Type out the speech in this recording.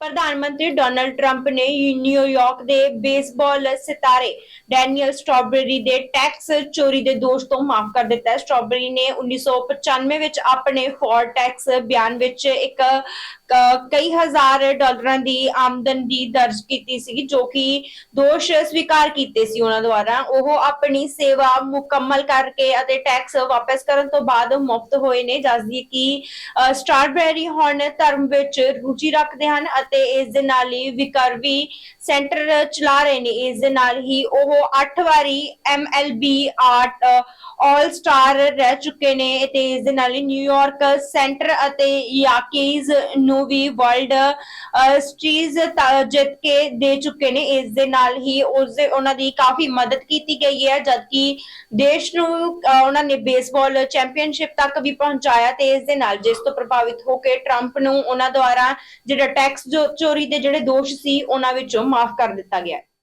ਪ੍ਰਧਾਨ ਮੰਤਰੀ Donald Trump ਨੇ ਨਿਊਯਾਰਕ ਦੇ ਬੇਸਬਾਲ ਸਿਤਾਰੇ ਡੈਨੀਅਲ ਸਟ੍ਰਾਬੇਰੀ ਦੇ ਟੈਕਸ ਚੋਰੀ ਦੇ ਦੋਸ਼ ਤੋਂ ਮਾਫ ਕਰ ਦਿੱਤਾ ਹੈ। ਸਟ੍ਰਾਬੇਰੀ ਨੇ 1995 ਵਿੱਚ ਆਪਣੇ ਫੋਰ ਟੈਕਸ ਬਿਆਨ ਵਿੱਚ ਇੱਕ ਕਈ ਹਜ਼ਾਰ ਡਾਲਰਾਂ ਦੀ ਆਮਦਨ ਦੀ ਦਰਜ ਕੀਤੀ ਸੀ ਜੋ ਕਿ ਦੋਸ਼ ਸਵੀਕਾਰ ਕੀਤੇ ਸੀ ਉਹਨਾਂ ਦੁਆਰਾ। ਉਹ ਆਪਣੀ ਸੇਵਾ ਮੁਕੰਮਲ ਕਰਕੇ ਅਤੇ ਟੈਕਸ ਵਾਪਸ ਕਰਨ ਤੋਂ ਬਾਅਦ ਮੁਕਤ ਹੋਏ ਨੇ। ਦੱਸਦੀ ਕਿ ਅ, ਹੁਣ ਧਰਮ ਵਿੱਚ ਰੁਚੀ ਰੱਖਦੇ ਹਨ ਅਤੇ ਇਸ ਦੇ ਨਾਲ ਹੀ ਵਿਕਰਵੀ ਸੈਂਟਰ ਚਲਾ ਰਹੇ ਨੇ। ਇਸ ਦੇ ਨਾਲ ਹੀ ਉਹ 8 ਵਾਰੀ MLB ਆਰਟ ਆਲ ਸਟਾਰ ਰਹਿ ਚੁੱਕੇ ਨੇ ਤੇ ਇਸ ਦੇ ਨਾਲ ਹੀ ਨਿਊਯਾਰਕ ਸੈਂਟਰ ਅਤੇ ਯਾਕੀਜ਼ ਨੂੰ ਵੀ ਵਰਲਡ ਸਟਰੀਜ਼ ਜਿੱਤ ਕੇ ਦੇ ਚੁੱਕੇ ਨੇ। ਇਸ ਦੇ ਨਾਲ ਹੀ ਉਸ ਦੇ, ਉਹਨਾਂ ਦੀ ਕਾਫੀ ਮਦਦ ਕੀਤੀ ਗਈ ਹੈ, ਜਦਕਿ ਦੇਸ਼ ਨੂੰ ਉਹਨਾਂ ਨੇ ਬੇਸਬਾਲ ਚੈਂਪੀਅਨਸ਼ਿਪ ਤੱਕ ਵੀ ਪਹੁੰਚਾਇਆ ਤੇ ਇਸ ਦੇ ਨਾਲ ਜਿਸ ਤੋਂ ਪ੍ਰਭਾਵਿਤ ਹੋ ਕੇ ਟਰੰਪ ਨੂੰ ਉਹਨਾਂ ਦੁਆਰਾ ਜਿਹੜਾ ਟੈਕਸ ਚੋਰੀ ਦੇ ਜਿਹੜੇ ਦੋਸ਼ ਸੀ, ਉਹਨਾਂ ਵਿੱਚੋਂ ਮਾਫ ਕਰ ਦਿੱਤਾ ਗਿਆ